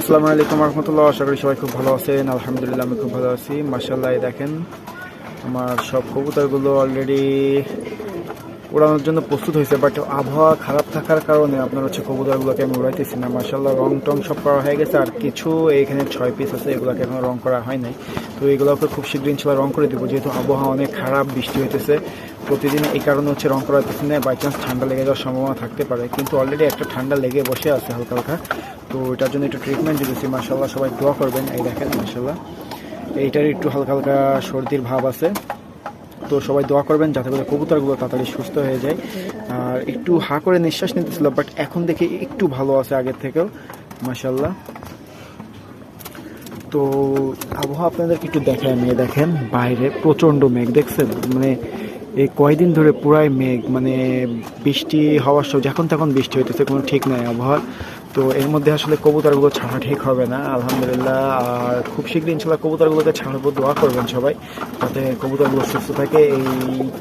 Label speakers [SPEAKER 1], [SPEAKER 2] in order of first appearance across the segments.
[SPEAKER 1] আসসালামু আলাইকুম রহমতুল্লাহ। আশা করি সবাই খুব ভালো আছেন। আলহামদুলিল্লাহ আমি খুব ভালো আছি। মার্শাল্লাহ দেখেন, আমার সব কবুতরগুলো অলরেডি উড়ানোর জন্য প্রস্তুত হয়েছে বাট আবহাওয়া খারাপ থাকার কারণে আপনার হচ্ছে কবুতরগুলোকে আমি উড়াইতেছি না। মার্শাল্লাহ রং টং সব করা হয়ে গেছে, আর কিছু এইখানে ছয় পিস আছে, এগুলোকে এখনও রং করা হয় নাই। তো এগুলোকে খুব শীঘ্রই ইনশাল্লাহ রং করে দেবো, যেহেতু আবহাওয়া অনেক খারাপ, বৃষ্টি হইতেছে। প্রতিদিন এই কারণে হচ্ছে রং করা হইতেছে না বাই চান্স ঠান্ডা লেগে যাওয়ার সম্ভাবনা থাকতে পারে, কিন্তু অলরেডি একটা ঠান্ডা লেগে বসে আছে হালকা হালকা। তো এটার জন্য একটু ট্রিটমেন্ট দিতেছি মার্শাল্লাহ সবাই দোয়া করবেন। এই দেখেন মার্শাল্লাহ এইটার একটু হালকা হালকা সর্দির ভাব আছে। তো সবাই দোয়া করবেন যাতে করে কবুতরগুলো তাড়াতাড়ি সুস্থ হয়ে যায়। আর একটু হা করে নিঃশ্বাস নিতেছিল বাট এখন দেখে একটু ভালো আছে আগের থেকেও। মাসাল্লাহ তো আবহাওয়া আপনাদেরকে একটু দেখায় মেয়ে দেখেন, বাইরে প্রচণ্ড মেঘ, দেখছেন? মানে এই কয়দিন ধরে পুরাই মেঘ মানে বৃষ্টি হওয়ার সব যখন তখন বৃষ্টি হইতেছে, কোনো ঠিক নাই আবহাওয়ার। তো এর মধ্যে আসলে কবুতরগুলো ছাড়া ঠিক হবে না, আলহামদুলিল্লাহ। আর খুব শীঘ্রই ইনশাল্লাহ কবুতরগুলোকে ছাড়াবো দোয়া করবেন সবাই, যাতে কবুতরগুলো সুস্থ থাকে। এই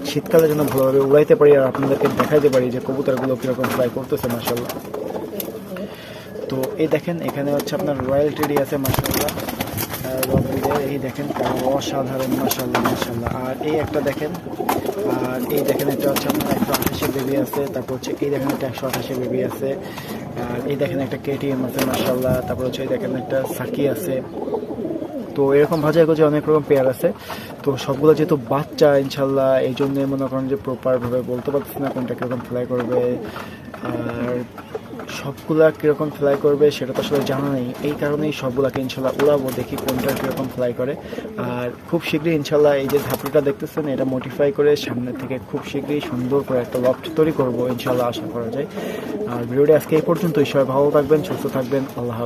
[SPEAKER 1] শীতকালে যেন ভালোভাবে উড়াইতে পারি আর আপনাদেরকে দেখাইতে পারি যে কবুতরগুলো কীরকম ফ্লাই করতেছে মাসাল্লাহ তো এই দেখেন, এখানে হচ্ছে আপনার রয়্যাল টেডি আছে মাসাল্লাহ এই দেখেন অসাধারণ মাসাল্লাহ মাসাল্লাহ আর এই একটা দেখেন, আর এই দেখেন একটা হচ্ছে আপনার একশো আঠাশি বেবি আছে, তারপর হচ্ছে এই দেখেন একটা একশো আঠাশি বেবি আছে, আর এই দেখেন একটা কেটিএম আছে মাসাল্লাহ তারপর হচ্ছে এই দেখেন একটা সাকি আছে। তো এরকম ভাজা এগোছে অনেক রকম পেয়ার আছে। তো সবগুলো যেহেতু বাচ্চা ইনশাল্লাহ এই জন্য মনে করেন যে প্রপারভাবে বলতে পারতেছি না কোনটা কীরকম ফ্লাই করবে। আর সবগুলা কীরকম ফ্লাই করবে সেটা তো আসলে জানা নেই। এই কারণেই সবগুলাকে ইনশাল্লাহ উড়াবো, দেখি কোনটা কীরকম ফ্লাই করে। আর খুব শীঘ্রই ইনশাল্লাহ এই যে ধাপড়িটা দেখতেছেন, এটা মডিফাই করে সামনে থেকে খুব শীঘ্রই সুন্দর করে একটা লফট তৈরি করব ইনশাল্লাহ আশা করা যায়। আর ভিডিওটি আজকে এই পর্যন্তই। সবাই ভালো থাকবেন, সুস্থ থাকবেন। আল্লাহ।